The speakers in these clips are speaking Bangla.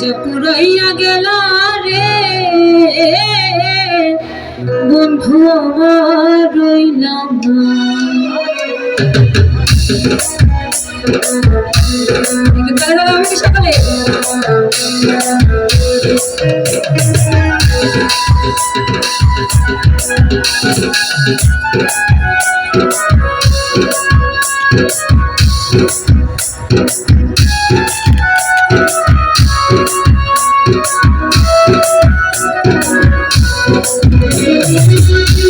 যে পুরাইয়া গেল রে। বন্ধু আমার রইলাম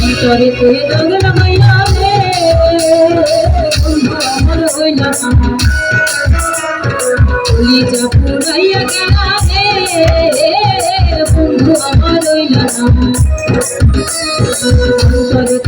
ভিতরে তুই দাগ লাগাইলা রে, বন্ধু আমার হইলা না। কলিজা পুরাইয়া গেলা রে, বন্ধু আমার আমার হইলা আমার রইলা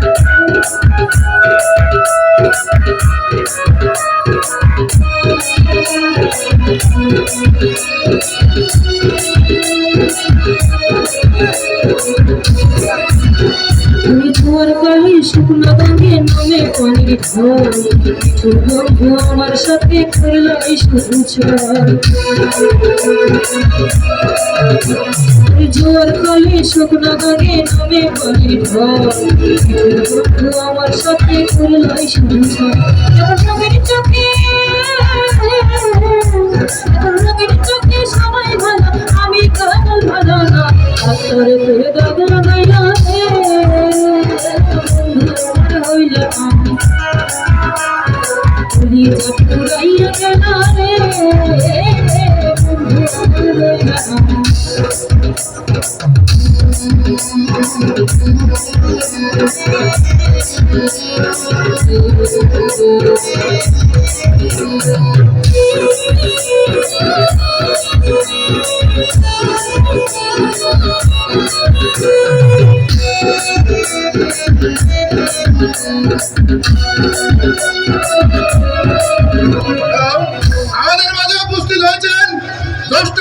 তোমার কালি শুকনো গাঙ্গে নামে ঢল তোর বন্ধু আমার সাথে করল জোর কালি শুকনো গাঙ্গে নামে ঢল তোর বন্ধু আমার সাথে করল এই আমার হইল আমি তুলি যা পুরাইয়া গেল রে বন্ধু আমার আমাদের মাঝে উপস্থিত হয়েছেন ষষ্ঠ